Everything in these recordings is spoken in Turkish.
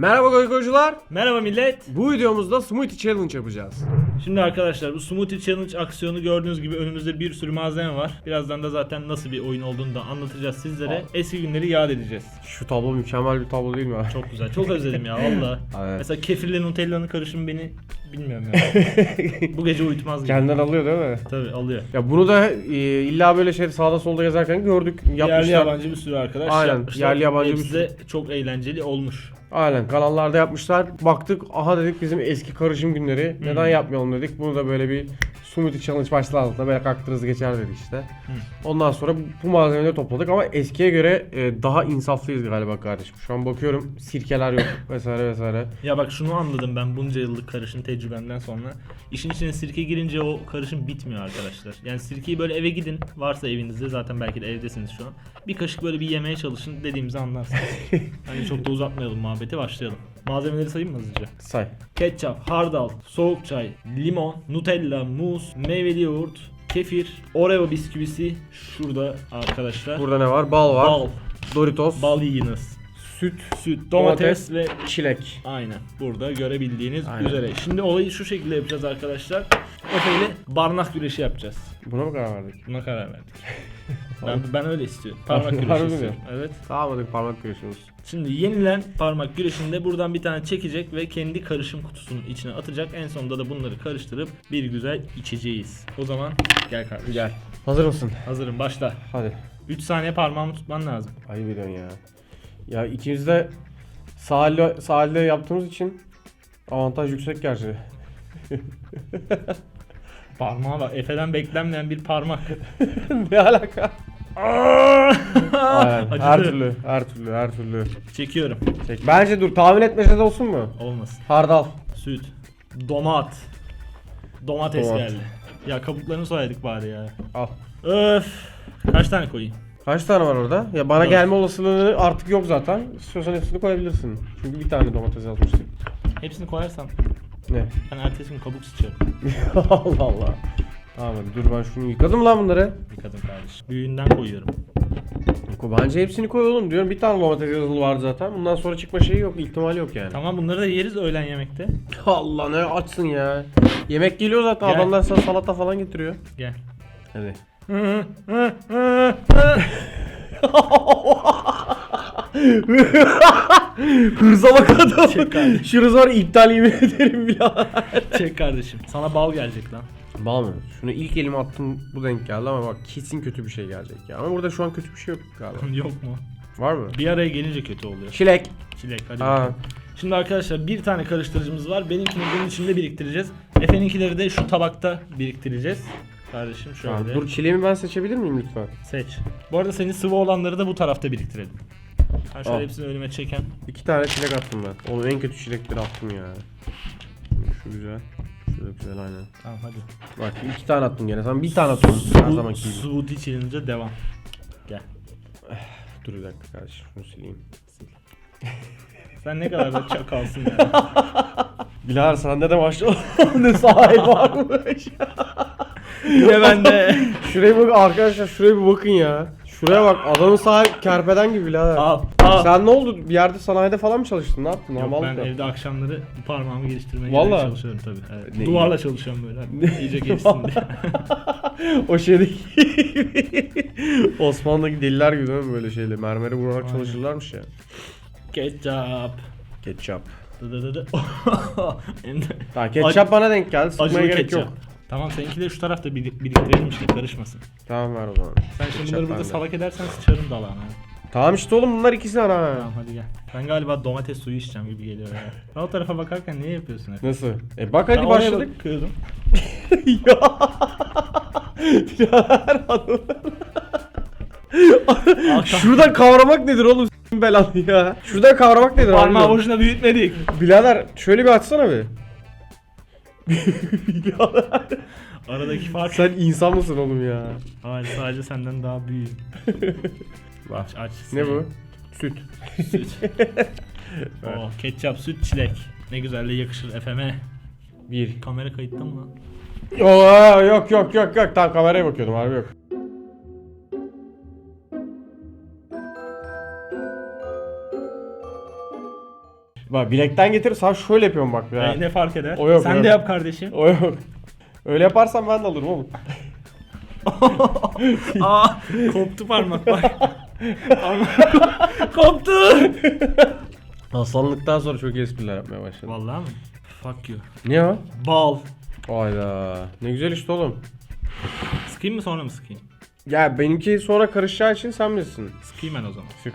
Merhaba goygoycular. Merhaba millet. Bu videomuzda smoothie challenge yapacağız. Şimdi arkadaşlar bu Smoothie Challenge aksiyonu gördüğünüz gibi önümüzde bir sürü malzeme var. Birazdan da zaten nasıl bir oyun olduğunu da anlatacağız sizlere. Eski günleri yad edeceğiz. Şu tablo mükemmel bir tablo değil mi? Çok güzel. Çok özledim ya valla. Evet. Mesela kefirle Nutella'nın karışımı beni bilmiyorum ya. bu gece uyutmaz gibi. Kendinden alıyor değil mi? Tabii alıyor. Ya bunu da e, illa böyle şey sağda solda gezerken gördük. Yapmışlar. Yerli yabancı bir sürü arkadaş Aynen, yapmışlar. yerli yabancı bir Hepsi de çok eğlenceli olmuş. Aynen kanallarda yapmışlar. Baktık aha dedik bizim eski karışım günleri. Neden yapmayalım dedik. Bunu da böyle bir smoothie challenge başlığı altında böyle kaktırız geçer dedik işte. Ondan sonra bu, malzemeleri topladık ama eskiye göre e, daha insaflıyız galiba kardeşim. Şu an bakıyorum sirkeler yok vesaire vesaire. Ya bak şunu anladım ben bunca yıllık karışım tecrübemden sonra. İşin içine sirke girince o karışım bitmiyor arkadaşlar. Yani sirkeyi böyle eve gidin. Varsa evinizde zaten belki de evdesiniz şu an. Bir kaşık böyle bir yemeye çalışın dediğimizi anlarsınız. hani çok da uzatmayalım muhabbeti başlayalım. Malzemeleri sayayım mı hızlıca? Say. Ketçap, hardal, soğuk çay, limon, nutella, muz, meyveli yoğurt, kefir, oreo bisküvisi şurada arkadaşlar. Burada ne var? Bal var. Bal, Doritos. bal yiyiniz. Süt. Süt, domates, ve Çilek. Aynen. Burada görebildiğiniz Aynen. üzere. Şimdi olayı şu şekilde yapacağız arkadaşlar. Efe ile barnak güreşi yapacağız. Buna mı karar verdik? Buna karar verdik. ben, ben öyle istiyorum. Parmak Harbi güreşi mi? istiyorum. Evet. Tamam hadi parmak görüşürüz. Şimdi yenilen parmak güreşinde buradan bir tane çekecek ve kendi karışım kutusunun içine atacak. En sonunda da bunları karıştırıp bir güzel içeceğiz. O zaman gel kardeşim. Gel. Hazır mısın? Hazırım başla. Hadi. 3 saniye parmağımı tutman lazım. Ayıp ediyorsun ya. Ya ikimiz de sahilde, sahilde yaptığımız için avantaj yüksek gerçi. Parmağa bak. Efe'den beklenmeyen bir parmak. ne alaka? Aynen. Acıdı. Her türlü, her türlü, her türlü. Çekiyorum. Çek. Bence dur tahmin etmese de olsun mu? Olmasın. Hardal. Süt. Domat. Domates Domat. geldi. Ya kabuklarını soyaydık bari ya. Al. Öf. Kaç tane koyayım? Kaç tane var orada? Ya bana Dört. gelme olasılığı artık yok zaten. İstiyorsan hepsini koyabilirsin. Çünkü bir tane domates yazmıştık. Hepsini koyarsam Ne? ben ertesi gün kabuk sıçarım. Allah Allah. Tamam dur ben şunu yıkadım lan bunları. Bir kadın kardeş. Büyüğünden koyuyorum. Bence hepsini koy oğlum diyorum. Bir tane domates yazılı vardı zaten. Bundan sonra çıkma şeyi yok. ihtimali yok yani. Tamam bunları da yeriz öğlen yemekte. Allah ne açsın ya. Yemek geliyor zaten. Gel. Adamlar sana salata falan getiriyor. Gel. Hadi. Hırza bak adam. Çek kardeşim. Şu hırız var iptal yemin ederim birader. Çek kardeşim. Sana bal gelecek lan. Bal mı? Şunu ilk elime attım bu denk geldi ama bak kesin kötü bir şey gelecek ya. Ama burada şu an kötü bir şey yok galiba. Yok mu? Var mı? Bir araya gelince kötü oluyor. Çilek. Çilek hadi Aa. bakalım. Şimdi arkadaşlar bir tane karıştırıcımız var. Benimkini bunun içinde biriktireceğiz. Efe'ninkileri de şu tabakta biriktireceğiz. Kardeşim şöyle. Dur çileğimi ben seçebilir miyim lütfen? Seç. Bu arada senin sıvı olanları da bu tarafta biriktirelim. Ben şöyle Al. hepsini önüme çeken. İki tane çilek attım ben. Oğlum en kötü çilekleri attım ya. Şu güzel. Şu da güzel aynen. Tamam hadi. Bak iki tane attım gene. Sen bir tane attın. Her zamanki gibi. Smoothie challenge'a devam. Gel. Dur bir dakika kardeşim şunu sileyim. Sen ne kadar da çakalsın ya. Bilal sende de maşallah ne sahip varmış. Yine bende. şuraya bak arkadaşlar şuraya bir bakın ya. Şuraya bak adamın sahibi kerpeden gibi birader. Al. Al. Sen ne oldu? Bir yerde sanayide falan mı çalıştın? Ne yaptın? Yok, Normal ben mı? evde akşamları bu parmağımı geliştirmeye Vallahi. çalışıyorum tabii. Evet. Ne- Duvarla çalışıyorum böyle. Hani iyice gelişsin diye. o şeydeki Osmanlı'daki deliler gibi değil mi böyle şeyle? Mermere vurarak Aynen. çalışırlarmış ya. Ketçap. Ketçap. Dı dı dı dı. Hem de Ha ketçap bana denk geldi. Sıkmaya Acılı gerek ketçap. yok. Tamam seninki de şu tarafta bir- biriktirelim işte karışmasın. Tamam ver o zaman. Sen şimdi bunları burada bende. salak edersen sıçarım dalağına. Tamam işte oğlum bunlar ikisi ana. Tamam hadi gel. Ben galiba domates suyu içeceğim gibi geliyor ya. Ben o tarafa bakarken niye yapıyorsun hep? Nasıl? E bak hadi başladık. bakıyordum. ya. Birader adam. Şuradan kavramak nedir oğlum s**in belanı ya? Şuradan kavramak nedir Parmağı abi? boşuna büyütmedik. Birader şöyle bir açsana bir. Aradaki fark. Sen insan mısın oğlum ya? Hayır sadece senden daha büyüğüm. Bak. Aç aç. Ne bu? Süt. Süt. oh, ketçap, süt, çilek. Ne güzel de yakışır efeme. Bir. Kamera kayıtta mı lan? Oo, yok yok yok yok. Tam kameraya bakıyordum harbi yok. Bak bilekten getir sen şöyle yapıyorum bak ya. E, ne fark eder? O yok, Sen yok. de yap kardeşim. O yok. Öyle yaparsan ben de alırım oğlum. Aa, koptu parmak bak. Koptu. Aslanlıktan sonra çok iyi espriler yapmaya başladım. Vallahi mi? Fuck you. Niye o? Bal. Hayda. Ne güzel işte oğlum. Sıkayım mı sonra mı sıkayım? Ya benimki sonra karışacağı için sen bilirsin. Sıkayım ben o zaman. Sık.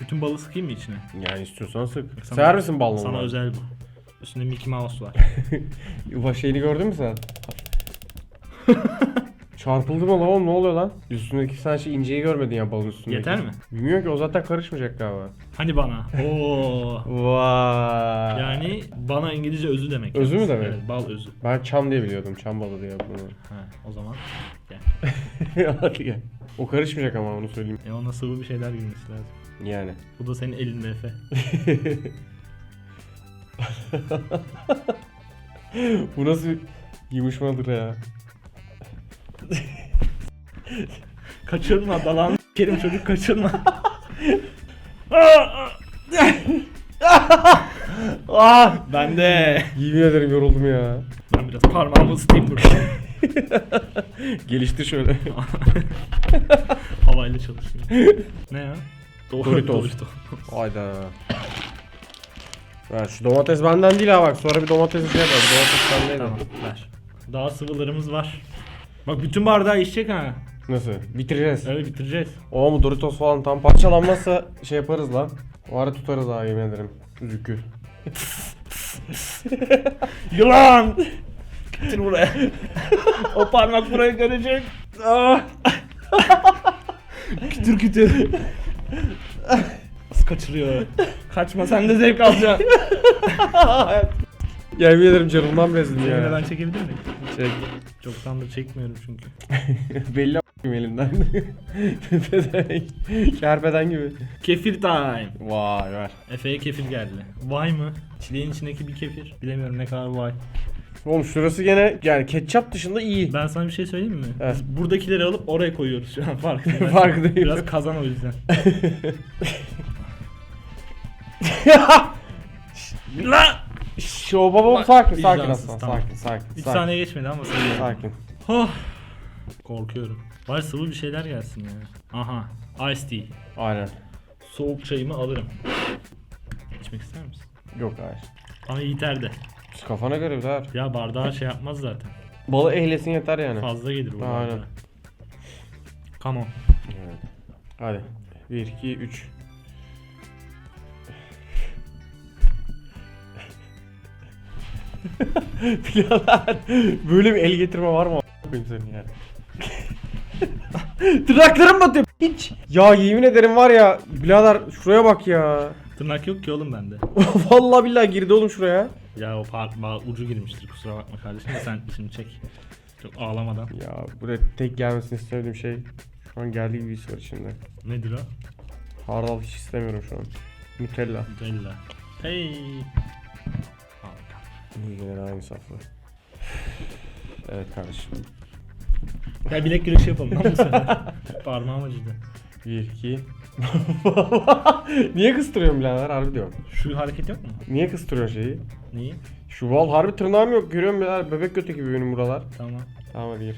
Bütün balı sıkayım mı içine? Yani istiyorsan sık. Sana- Sever misin ballı Sana özel bu. Üstünde Mickey Mouse var. Yuva şeyini gördün mü sen? Çarpıldı mı lan oğlum ne oluyor lan? Üstündeki sen şey inceyi görmedin ya balın üstündeki. Yeter mi? Bilmiyorum ki o zaten karışmayacak galiba. Hani bana? Oo. Vay. Yani bana İngilizce özü demek. Özü mü demek? Evet, bal özü. Ben çam diye biliyordum. Çam balı diye bunu. Ha, o zaman gel. Hadi gel. O karışmayacak ama onu söyleyeyim. E ona sıvı bir şeyler girmesi lazım. Yani. Bu da senin elinde Efe. Bu nasıl yumuşmadır ya? Kaçırma dalan. Kerim çocuk kaçırma. Ah! ben de. Yemin ederim yoruldum ya. Ben biraz parmağımı ısıtayım burada. Geliştir şöyle. Havayla çalışayım. ne ya? Doritos. Hayda. Ver şu domates benden değil ha bak sonra bir domates şey yapalım. Domates bendeydi. Tamam ver. Daha sıvılarımız var. Bak bütün bardağı içecek ha. Nasıl? Bitireceğiz. Öyle bitireceğiz. O mu Doritos falan tam parçalanmazsa şey yaparız lan. O ara tutarız ha yemin ederim. Zükü. Yılan! Getir buraya. o parmak buraya görecek. Ah! kütür kütür. Nasıl kaçırıyor? Kaçma sen de zevk alacaksın. Yemin ederim canımdan bezdim Seni ya. ben çekebilir miyim? Çek. Çoktandır çekmiyorum çünkü. Belli a**ayım elimden. Pezevenk. Kerpeden gibi. Kefir time. Vay ver. Efe'ye kefir geldi. Vay mı? Çileğin içindeki bir kefir. Bilemiyorum ne kadar vay. Oğlum şurası gene yani ketçap dışında iyi. Ben sana bir şey söyleyeyim mi? Evet. Biz buradakileri alıp oraya koyuyoruz şu an farkındayım. Farkındayım. Biraz kazan o yüzden. La! Şş, o baba Bak, sakin sakin vicdansız, aslan tamam. sakin sakin. 3 sakin. saniye geçmedi ama sayıyorum. Sakin. Oh. Korkuyorum. Var sıvı bir şeyler gelsin ya. Aha. Ice tea. Aynen. Soğuk çayımı alırım. İçmek ister misin? Yok hayır. Bana yeter de. Kafana göre ver. Ya bardağı şey yapmaz zaten. Balı ehlesin yeter yani. Fazla gelir bu Aynen. bardağa. Come on. Hadi. 1 2 3. Birader böyle bir el getirme var mı? a**ayım senin yani. Tırnaklarım batıyor. Hiç. Ya yemin ederim var ya birader şuraya bak ya. Tırnak yok ki oğlum bende. Vallahi billahi girdi oğlum şuraya. Ya o par ucu girmiştir kusura bakma kardeşim de sen şimdi çek. Çok ağlamadan. Ya buraya tek gelmesini istediğim şey şu an geldiği gibi his var içinde. Nedir o? Hardal hiç istemiyorum şu an. Nutella. Nutella. Hey. Yine aynı saflı. Evet kardeşim. Ya bilek güreşi yapalım lan bu sefer. Parmağım acıdı. 1 2 Niye kıstırıyorsun birader harbi diyorum. Şu hareket yok mu? Niye kıstırıyorsun şeyi? Niye? Şu val harbi tırnağım yok görüyorum birader bebek götü gibi benim buralar. Tamam. Tamam hadi gir.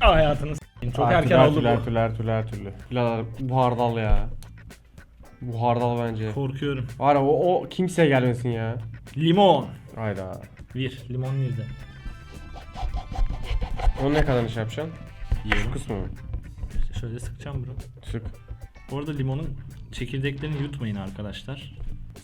Aa, hayatını s**eyim. Çok erken oldu türlü, her bu. türlü her türlü her türlü. Birader bu hardal ya. Bu hardal bence. Korkuyorum. Var ya, o, o kimseye gelmesin ya. Limon. Hayda. Bir. Limon nerede? Onu ne kadar iş yapacaksın? Yiyorum. Şu kısmı mı? Şöyle sıkacağım bro. Sık. Bu arada limonun çekirdeklerini yutmayın arkadaşlar.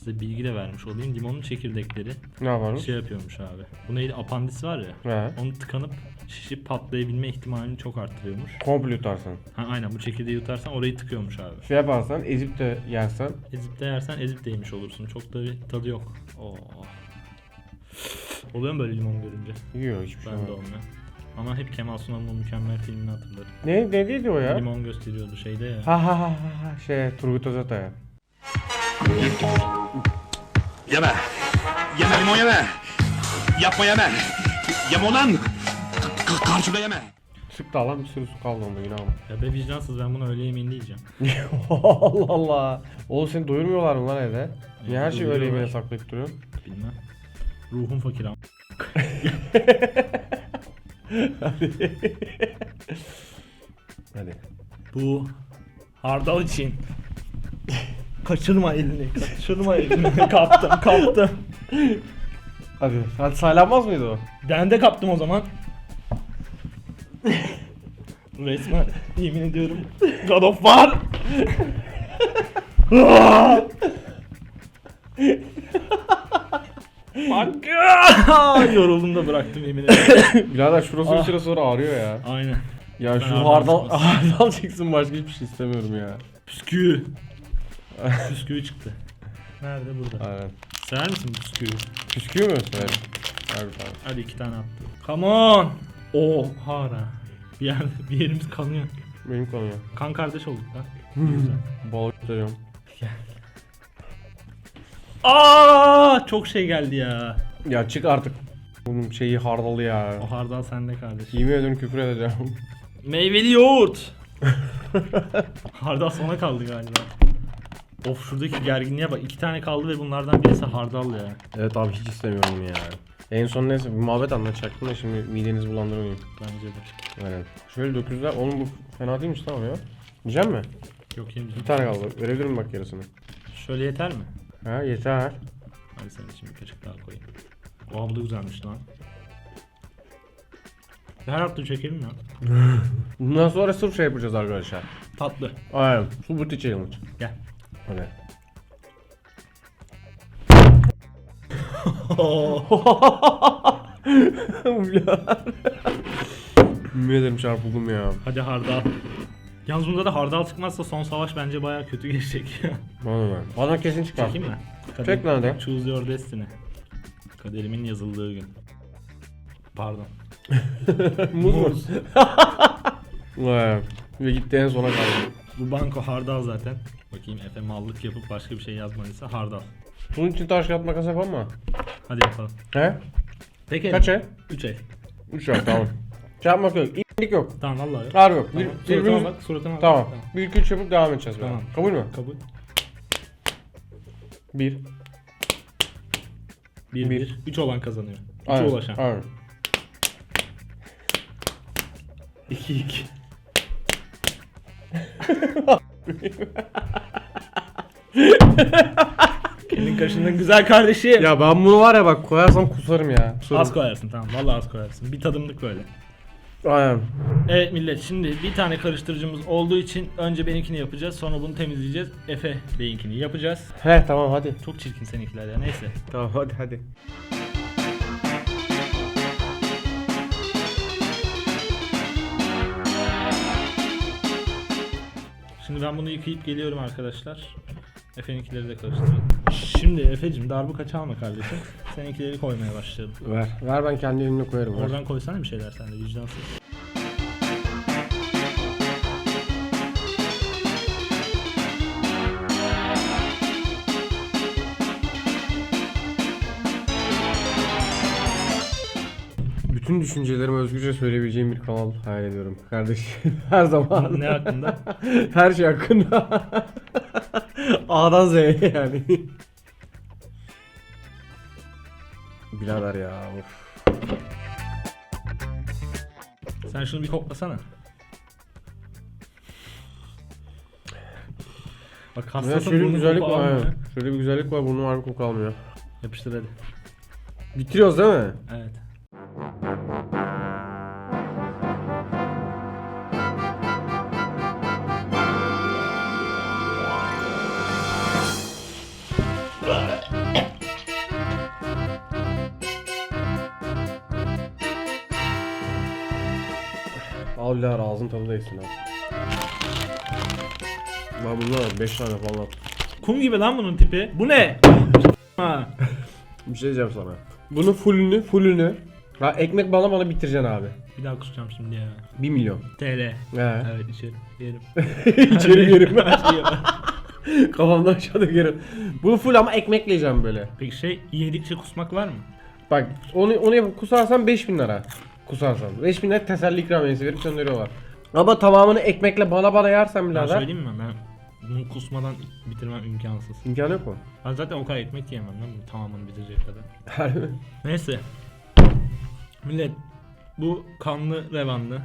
Size bilgi de vermiş olayım. Limonun çekirdekleri Ne yapalım? şey yapıyormuş abi. Bu neydi? Apandis var ya. He. Onu tıkanıp şişip patlayabilme ihtimalini çok arttırıyormuş. Komple yutarsan. Ha aynen bu çekirdeği yutarsan orayı tıkıyormuş abi. Şey yaparsan ezip de yersen Ezip de yersen ezip de yemiş olursun. Çok da bir tadı yok. Oo. Oluyor mu böyle limon görünce? yiyor hiçbir şey Ben de olmuyor. Ama hep Kemal Sunal'ın o mükemmel filmini hatırlarım. Ne, ne dedi o ya? Limon gösteriyordu şeyde ya. Ha ha ha ha ha şey Turgut Özatay. Yeme. Yeme limon yeme. Yapma yeme. Yeme ulan. K- karşımda yeme. Sık da lan bir sürü su kaldı onda yine ama. Ya be vicdansız ben bunu öğle yemeğinde yiyeceğim. Allah Allah. Oğlum seni doyurmuyorlar mı lan evde? Niye her şeyi öyle doyuruyorlar. yemeğe saklayıp duruyorsun? Bilmem. Ruhum fakir ama. Hadi. Bu hardal için. Kaçırma elini, kaçırma elini. kaptım, kaptım. Hadi. Hadi saylanmaz mıydı o? Ben de kaptım o zaman. Resmen yemin ediyorum God of War. Bak yoruldum da bıraktım yemin ederim. Birader şurası bir Ah. süre sonra ağrıyor ya. Aynen. Ya Ben şu hardal hardal, çıksın başka hiçbir şey istemiyorum ya. Püsküvü. Püsküvü çıktı. Nerede burada? Aynen. Sever misin püsküvü? Püsküvü mü severim? Harbi tamam. Hadi iki tane attım. Come on. Oha. Bir, yer, bir yerimiz kanıyor. Benim konuya. Kan kardeş olduk lan. Güzel. Balık tutuyorum. Aa çok şey geldi ya. Ya çık artık. Bunun şeyi hardalı ya. O hardal sende kardeşim. Yemin ediyorum küfür edeceğim. Meyveli yoğurt. hardal sona kaldı galiba. Of şuradaki gerginliğe bak. iki tane kaldı ve bunlardan birisi hardal ya. evet abi hiç istemiyorum ya. En son neyse bir muhabbet anlatacaktım da şimdi midenizi bulandırmayayım. Bence de. Aynen. Şöyle 900'ler. Oğlum bu fena değilmiş tamam ya. Yiyecek mi? Yok yemeyeceğim. Bir tane kaldı. Verebilir miyim bak yarısını? Şöyle yeter mi? Ha yeter. Hadi senin için bir kaşık daha koyayım. Oha bu da güzelmiş lan. Her hafta çekelim ya. Bundan sonra sırf şey yapacağız arkadaşlar. Tatlı. Aynen. Su buti challenge. Gel. Hadi. Yemin ederim çarpıldım ya. Hadi hardal. Yalnız bunda da hardal çıkmazsa son savaş bence baya kötü geçecek. Bana ver. Bana kesin çıkar. Çekeyim mi? Çek lan hadi. Choose your destiny. Kaderimin yazıldığı gün. Pardon. Muz mu? Vay. Ve gitti en sona kaldı. Bu banko hardal zaten. Bakayım Efe mallık yapıp başka bir şey yazmadıysa hardal. Bunun için taş kağıt makas yapalım mı? Hadi yapalım. He? Peki. Kaç el? 3 el. 3 el tamam. Çarpmak yok. İnlik yok. Tamam vallahi yok. Harbi yok. Tamam. Bir, Suratıma birbirimiz... bak, suratıma bak. Tamam. 1 2 3 yapıp devam edeceğiz. böyle. Tamam. Kabul mü? Kabul. 1 1 Bir. 1. 3 olan kazanıyor. 3'e Aynen. ulaşan. Aynen. 2 2. Kelin kaşının güzel kardeşi. Ya ben bunu var ya bak koyarsam kusarım ya. Kusarım. Az koyarsın tamam. Vallahi az koyarsın. Bir tadımlık böyle. Aynen. Evet millet şimdi bir tane karıştırıcımız olduğu için önce benimkini yapacağız. Sonra bunu temizleyeceğiz. Efe beyinkini yapacağız. He tamam hadi. Çok çirkin seninkiler ya neyse. Tamam hadi hadi. Şimdi ben bunu yıkayıp geliyorum arkadaşlar. Efe'ninkileri de karıştırayım. Şimdi Efe'cim darbuka çalma kardeşim. Seninkileri koymaya başlayalım. Ver. Ver ben kendi elimle koyarım. Oradan koysana bir şeyler sen de vicdansız. Bütün düşüncelerimi özgürce söyleyebileceğim bir kanal hayal ediyorum. Kardeşim her zaman. Ne hakkında? Her şey hakkında. A'dan Z'ye yani. Birader ya. Of. Sen şunu bir koklasana. Bak Ya hastasın şöyle bir burnu güzellik koku var. almıyor. aynen. Şöyle bir güzellik var. Burnum harbi koku almıyor. Yapıştır hadi. Bitiriyoruz değil mi? Evet. Değsin abi. Ben bundan 5 tane falan. Kum gibi lan bunun tipi. Bu ne? ha. Bir şey diyeceğim sana. Bunun fullünü, fullünü. Ha ekmek bana bana bitireceksin abi. Bir daha kusacağım şimdi ya. 1 milyon. TL. He. Evet içerim. Yerim. İçeri yerim. Kafamdan aşağı dökerim. Bunu full ama ekmekle yiyeceğim böyle. Peki şey yedikçe kusmak var mı? Bak onu onu yapıp kusarsan 5000 lira. Kusarsan. 5000 net teselli ikramiyesi verip gönderiyorlar. Ama tamamını ekmekle bana bana yersen Ben birader. söyleyeyim mi? Ben bunu kusmadan bitirmem imkansız. İmkanı yok mu? Ben zaten o kadar ekmek yiyemem lan bunu tamamını bitirecek kadar. Neyse. Millet bu kanlı revanlı.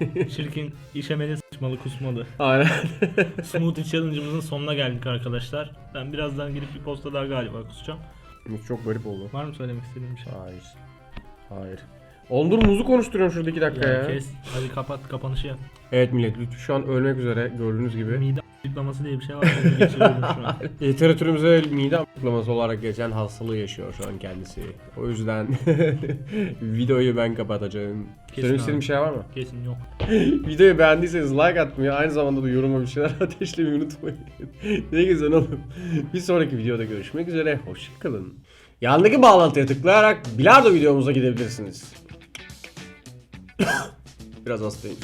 Çirkin, işemeli, sıçmalı, kusmalı. Aynen. Smoothie challenge'ımızın sonuna geldik arkadaşlar. Ben birazdan gidip bir posta daha galiba kusacağım. Çok garip oldu. Var mı söylemek istediğin bir şey? Hayır. Hayır. Ondur muzu konuşturuyorum şurada iki dakika ya. Kes. Hadi kapat kapanışı yap. Evet millet Lütfü şu an ölmek üzere gördüğünüz gibi. Mide açıklaması diye bir şey var. Onu geçiriyorum şu an. Literatürümüze mide ampuklaması olarak geçen hastalığı yaşıyor şu an kendisi. O yüzden videoyu ben kapatacağım. Kesin istediğin abi. bir şey var mı? Kesin yok. Videoyu beğendiyseniz like atmayı, aynı zamanda da yoruma bir şeyler ateşlemeyi unutmayın. ne güzel oğlum. Bir sonraki videoda görüşmek üzere. Hoşçakalın. Yandaki bağlantıya tıklayarak bilardo videomuza gidebilirsiniz. Biraz hastayım.